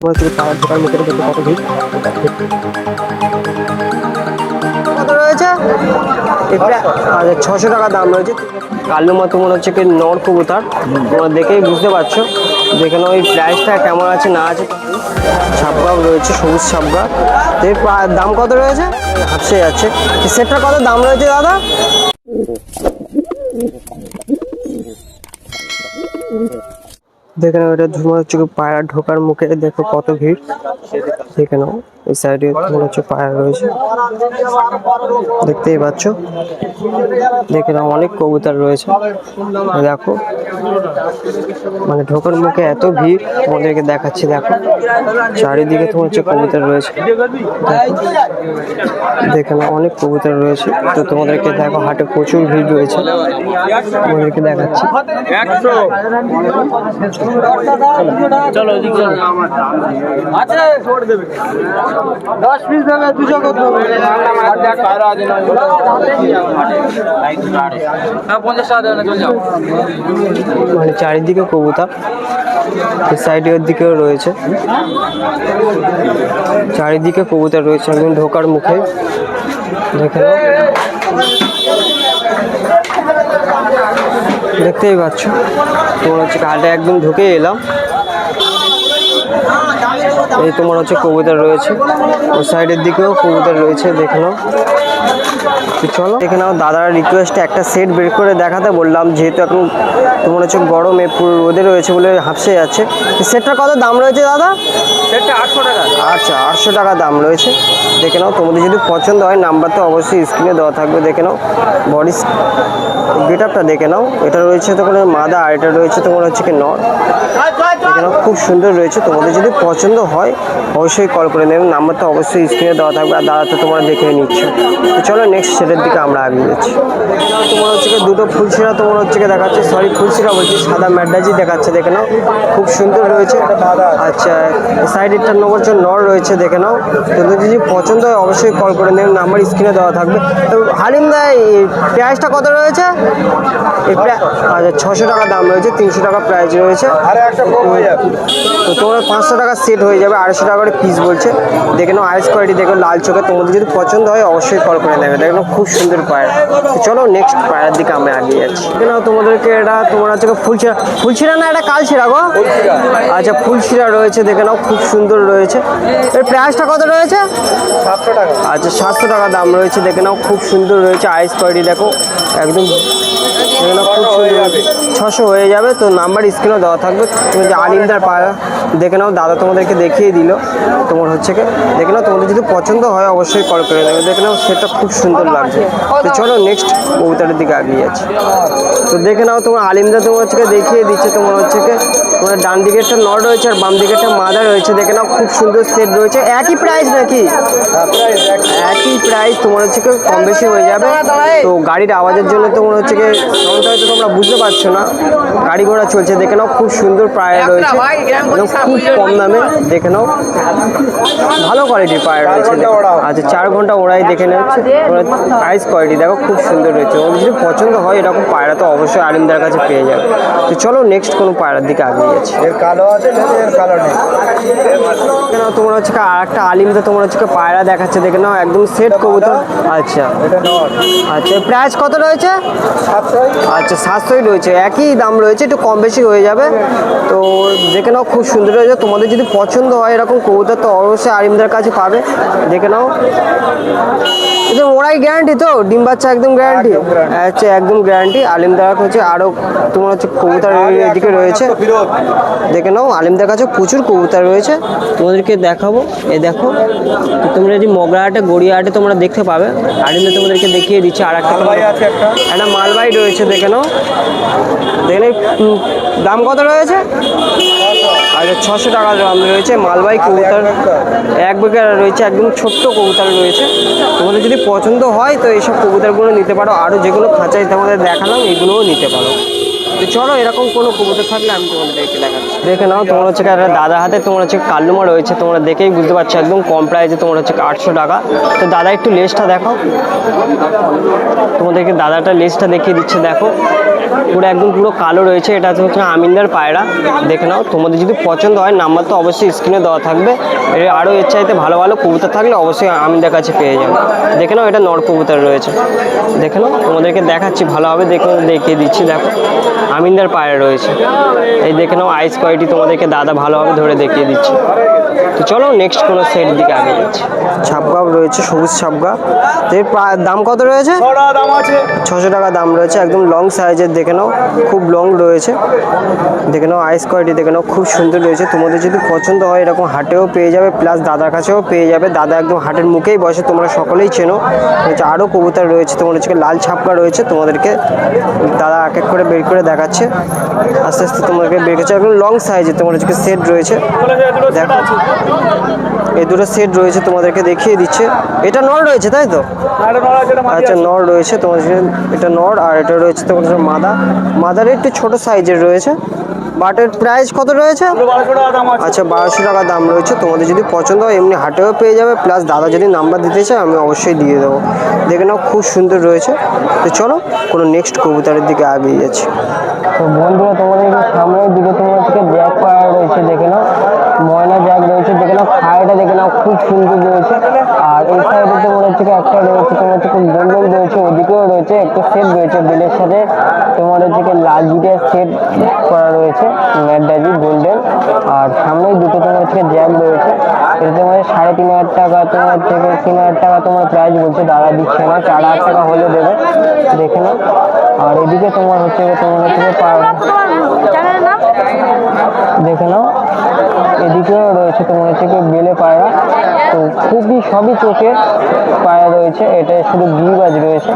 তোমার থেকে মুখে দেখতে কত ভিড়? কত রয়েছে? আচ্ছা ছশো টাকা দাম রয়েছে। কালো মতো মনে হচ্ছে কি নর কবুতর। তোমরা দেখেই বুঝতে পারছ। যেখানে ওই প্রাইসটা কেমন আছে না আছে। ছাপগাও রয়েছে সবুজ ছাপগা তো দাম কত রয়েছে? হাফসে যাচ্ছে। সেটটা কত দাম রয়েছে দাদা? দেখে নাও এটা হচ্ছে পায়রা ঢোকার মুখে দেখো কত ভিড়। দেখে নাও এই সাইডে তোমার হচ্ছে পায়রা রয়েছে। দেখতেই পাচ্ছ। দেখে অনেক কবুতর রয়েছে। দেখো মানে ঢোকার মুখে এত ভিড় তোমাদেরকে দেখাচ্ছি দেখো। চারিদিকে তোমার হচ্ছে কবুতর রয়েছে। দেখো। দেখে অনেক কবুতর রয়েছে। তো তোমাদেরকে দেখো হাটে প্রচুর ভিড় রয়েছে। তোমাদেরকে দেখাচ্ছি। চলো চলো। দশ পিস দেবে দুশো কত হ্যাঁ মানে চারিদিকে কবুতর সাইডের দিকেও রয়েছে। চারিদিকে কবুতর রয়েছে একদম ঢোকার মুখে। দেখে দেখতেই পাচ্ছ। তোমার হচ্ছে ঘাটে একদম ঢুকে এলাম। এই তোমার হচ্ছে কবুতর রয়েছে। ওই সাইডের দিকেও কবুতর রয়েছে দেখে নাও। চলো দেখে নাও দাদার রিকোয়েস্টে একটা সেট বের করে দেখাতে বললাম যেহেতু এখন তোমার হচ্ছে গরমে পুরো রোদে রয়েছে বলে হাফসে যাচ্ছে। সেটটার কত দাম রয়েছে দাদা? সেটটা আটশো টাকা। আচ্ছা আটশো টাকা দাম রয়েছে। দেখে নাও তোমাদের যদি পছন্দ হয় নাম্বার তো অবশ্যই স্ক্রিনে দেওয়া থাকবে দেখে নাও। বডি গেট আপটা দেখে নাও। এটা রয়েছে তোমার মাদা আর এটা রয়েছে তোমার হচ্ছে কি নর। দেখে খুব সুন্দর রয়েছে। তোমাদের যদি পছন্দ হয়, অবশ্যই কল করে নেবেন নাম্বারটা অবশ্যই স্ক্রিনে দেওয়া থাকবে আর দাদা তো তোমরা দেখে নিচ্ছ। তো চলো নেক্সট সেটের দিকে আমরা আগিয়ে যাচ্ছি। তোমার হচ্ছে দুটো ফুলশিরা তোমার হচ্ছে দেখাচ্ছে। সরি ফুলশিরা বলছি, সাদা ম্যাডাজি দেখাচ্ছে, দেখে নাও। খুব সুন্দর রয়েছে। আচ্ছা সাইডেরটা নম্বর হচ্ছে নর রয়েছে, দেখে নাও। তোমাদের যদি পছন্দ হয়, অবশ্যই কল করে নেবেন নাম্বার স্ক্রিনে দেওয়া থাকবে। তো হালিম দা প্রাইসটা কত রয়েছে? আচ্ছা ছশো টাকা দাম রয়েছে, তিনশো টাকা প্রাইস রয়েছে। একটা তো তোমার পাঁচশো টাকা সেট হয়ে যাবে আড়াইশো টাকা করে পিস বলছে। দেখে নাও আইস কোয়ালিটি দেখো লাল চোখে। তোমাদের যদি পছন্দ হয় অবশ্যই কল করে নেবে। দেখে খুব সুন্দর পায়রা। তো চলো নেক্সট পায়রার দিকে আমরা এগিয়ে যাচ্ছি। দেখে নাও তোমাদেরকে এটা তোমার হচ্ছে ফুলছিরা। ফুলছিরা না এটা কালছিরা গো? আচ্ছা ফুলছিরা রয়েছে দেখে নাও খুব সুন্দর রয়েছে। এর প্রাইসটা কত রয়েছে? সাতশো টাকা। আচ্ছা সাতশো টাকা দাম রয়েছে দেখে নাও খুব সুন্দর রয়েছে আইস কোয়ালিটি দেখো। একদম দেখে নাও খুব সুন্দর ছশো হয়ে যাবে তো নাম্বার স্ক্রিনও দেওয়া থাকবে। তুমি যে আলিমদার পায়রা দেখে নাও দাদা তোমাদেরকে দেখিয়ে দিল। তোমার হচ্ছে কি দেখে নাও তোমাদের যদি পছন্দ হয় অবশ্যই কল করে দেবে দেখে নাও সেটা খুব সুন্দর লাগছে। তো চলো নেক্সট কবিতাটার দিকে আগিয়ে যাচ্ছি। তো দেখে নাও তোমার আলিমদা তোমার হচ্ছে দেখিয়ে দিচ্ছে তোমার হচ্ছে কি তোমার ডান দিকেরটা নট রয়েছে আর বাম দিকেরটা মাদা রয়েছে। দেখে নাও, খুব সুন্দর সেট রয়েছে। একই প্রাইস নাকি? একই প্রাইস তোমার হচ্ছে কি কম বেশি হয়ে যাবে। তো গাড়ির আওয়াজের জন্য তোমার হচ্ছে কি সাউন্ডটা হয়তো তোমরা বুঝতে পারছ না। গাড়ি ঘোড়া চলছে, দেখে নাও, খুব সুন্দর পায়রা রয়েছে। খুব কম দামে, দেখে নাও। ভালো কোয়ালিটির পায়রা রয়েছে আচ্ছা চার ঘণ্টা ওড়াই দেখে নিচ্ছে। প্রাইস কোয়ালিটি দেখো, খুব সুন্দর রয়েছে। ওদের যদি পছন্দ হয়, এরকম পায়রা তো অবশ্যই আলিমদার কাছে পেয়ে যাবে। তো চলো নেক্সট কোনো পায়রার দিকে যাচ্ছি এর কালো আছে এর কালো নেই। নাও তোমার হচ্ছে আর একটা আলিমদা তোমার হচ্ছে পায়রা দেখাচ্ছে দেখে নাও একদম সেট কবুতর। আচ্ছা। আচ্ছা প্রাইস কত রয়েছে? আচ্ছা সাতশোই রয়েছে। একই দাম রয়েছে একটু কম বেশি হয়ে যাবে। তো দেখে নাও খুব সুন্দর রয়েছে তোমাদের যদি পছন্দ হয় এরকম কবুতর তো অবশ্যই আলিমদের কাছে পাবে। দেখে নাও। একদম ওরাই গ্যারান্টি তো? ডিম বাচ্চা একদম গ্যারান্টি আচ্ছা একদম গ্যারান্টি আলিমদার হচ্ছে আরও তোমার হচ্ছে কবুতর এদিকে রয়েছে। দেখে নাও আলিমদের কাছে প্রচুর কবুতর রয়েছে। তোমাদেরকে দেখাবো। এ দেখো তো তোমরা যদি মগরাহাটে গড়িয়াহাটে তোমরা দেখতে পাবে। আলিমদা তোমাদেরকে দেখিয়ে দিচ্ছে আর একটা। একটা মালবাই রয়েছে দেখে নাও। দেখে দাম কত রয়েছে? আচ্ছা ছশো টাকা দাম রয়েছে। মালবাই কবুতর এক বিঘা রয়েছে একদম ছোট্ট কবুতর রয়েছে। তোমাদের যদি পছন্দ হয় তো এইসব কবুতরগুলো নিতে পারো। আরও যেগুলো খাঁচাই তোমাদের দেখালাম এগুলোও নিতে পারো। চলো, এরকম কোনো কবুতর থাকলে আমি তোমাদেরকে দেখাচ্ছি দেখে নাও, তোমার হচ্ছে একটা দাদার হাতে, তোমার হচ্ছে কাল্লুমা রয়েছে, তোমরা দেখেই বুঝতে পারছ, একদম কম প্রাইসে তোমার হচ্ছে আটশো টাকা। তো দাদা, একটু লেসটা দেখো। তোমাদেরকে দাদাটা লেসটা দেখিয়ে দিচ্ছে, দেখো। পুরো একদম পুরো কালো রয়েছে, এটা হচ্ছে আমিনদার পায়রা। দেখে নাও, তোমাদের যদি পছন্দ হয় নাম্বার তো অবশ্যই স্ক্রিনে দেওয়া থাকবে। আরও এর চাইতে ভালো ভালো কবুতর থাকলে অবশ্যই আমিনদার কাছে পেয়ে যাবে। দেখে নাও, এটা নর কবুতর রয়েছে। দেখে নাও, তোমাদেরকে দেখাচ্ছি, ভালোভাবে দেখে, দেখিয়ে দিচ্ছি, দেখো। আমিনদার পায়রা রয়েছে। এই দেখে নাও আইস কোয়ালিটি তোমাদেরকে দাদা ভালোভাবে ধরে দেখিয়ে দিচ্ছে। তো চলো নেক্সট কোনো সেট দিকে আগে যাচ্ছি। ছাপগাও রয়েছে সবুজ ছাপগা। তো এর দাম কত রয়েছে? দাম আছে। ছশো টাকা দাম রয়েছে একদম লং সাইজের দেখে নাও খুব লং রয়েছে। দেখে নাও আইস কোয়ালিটি দেখে নাও খুব সুন্দর রয়েছে। তোমাদের যদি পছন্দ হয় এরকম হাটেও পেয়ে যাবে প্লাস দাদার কাছেও পেয়ে যাবে। দাদা একদম হাটের মুখেই বসে তোমরা সকলেই চেনো। হচ্ছে আরও কবুতর রয়েছে তোমার হচ্ছে লাল ছাপকা রয়েছে তোমাদেরকে দাদা এক এক করে বের করে দেখাচ্ছে। আস্তে আস্তে তোমাকে বেড়েছে। এবং লং সাইজে তোমার হচ্ছে সেট রয়েছে। দেখো। এই দুটো সেট রয়েছে তোমাদেরকে দেখিয়ে দিচ্ছে। এটা নর রয়েছে, তাই তো? আচ্ছা নর রয়েছে তোমার এটা নর আর এটা রয়েছে তোমার মাদা। মাদার একটু ছোট সাইজের রয়েছে। বাট এর প্রাইস কত রয়েছে? আচ্ছা বারোশো টাকা দাম রয়েছে। তোমাদের যদি পছন্দ হয় এমনি হাটেও পেয়ে যাবে। প্লাস দাদা যদি নাম্বার দিতে চায় আমি অবশ্যই দিয়ে দেবো। দেখে নাও খুব সুন্দর রয়েছে। তো চলো কোনো নেক্সট কবুতরের দিকে আগিয়ে যাচ্ছি। তো বন্ধুরা তোমাদের সামনের দিকে তোমার থেকে পাড়া রয়েছে দেখে নাও। রয়েছে, দেখে নাও খায়টা দেখে নাও, খুব সুন্দর রয়েছে। আর এই সাইডে তোমার হচ্ছে একটা রয়েছে, তোমার হচ্ছে গোল্ডেন রয়েছে, ওদিকেও রয়েছে, একটা সেট রয়েছে, বেলের সাথে তোমার হচ্ছে কি, লাল জিটের সেট করা রয়েছে ম্যাডাজি গোল্ডেন। আর সামনেই দুটো তোমার হচ্ছে জ্যাক রয়েছে। এটা তোমার সাড়ে তিন হাজার টাকা, তোমার থেকে তিন হাজার টাকা তোমার প্রাইস বলছে, দাদা দিচ্ছে না, চার হাজার টাকা হলে দেবে। দেখে নাও। আর এদিকে তোমার হচ্ছে তোমার হচ্ছে দেখে নাও। এদিকেও রয়েছে তোমার হচ্ছে কি বেলে পায়রা। তো খুবই সবই চোখে পায়রা রয়েছে। এটা শুধু গিরিবাজ রয়েছে।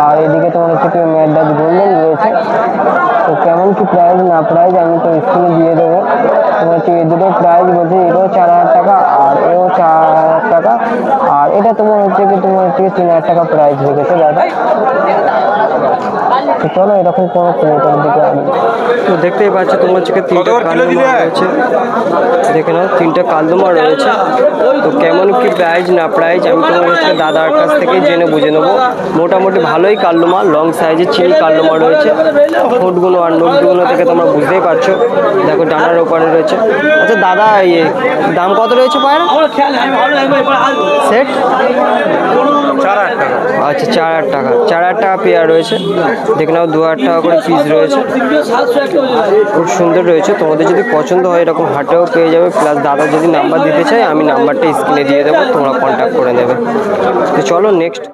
আর এদিকে তোমার হচ্ছে কি ম্যাডাজ গোল্ডেন রয়েছে। তো কেমন কি প্রাইস না প্রাইস আমি তো স্ক্রিনে দিয়ে দেবো। তোমার হচ্ছে এই দুটো প্রাইস বলছে, এটাও চার হাজার টাকা আর এও চার হাজার টাকা। আর এটা তোমার হচ্ছে কি তোমার হচ্ছে তিন হাজার টাকা প্রাইস রেখেছে দাদা। তো চলো এরকম কোনো কবুতরের দিকে আমি তো দেখতেই পাচ্ছ তোমার হচ্ছে তিনটে কালদমা রয়েছে। দেখে নাও তিনটে কালদমা রয়েছে। তো কেমন কি প্রাইস না প্রাইস আমি তোমার হচ্ছে দাদার কাছ থেকে জেনে বুঝে নেব। মোটামুটি ভালোই কালদমা লং সাইজের চিনি কালদমা রয়েছে। ঠোঁটগুলো আর নোটগুলো থেকে তোমরা বুঝতেই পারছ। দেখো ডানার ওপারে রয়েছে। আচ্ছা দাদা ইয়ে দাম কত রয়েছে পায়ের? সেট চার হাজার টাকা। আচ্ছা চার হাজার টাকা। চার হাজার টাকা পেয়ার রয়েছে। দেখে নাও দু হাজার টাকা করে পিস রয়েছে। খুব সুন্দর রয়েছে। তোমাদের যদি পছন্দ হয়, এরকম হাটেও পেয়ে যাবে। প্লাস দাদা যদি নাম্বার দিতে চায়, আমি নাম্বারটা স্ক্রিনে দিয়ে দেবো, তোমরা কন্ট্যাক্ট করে নেবে। তো চলো নেক্সট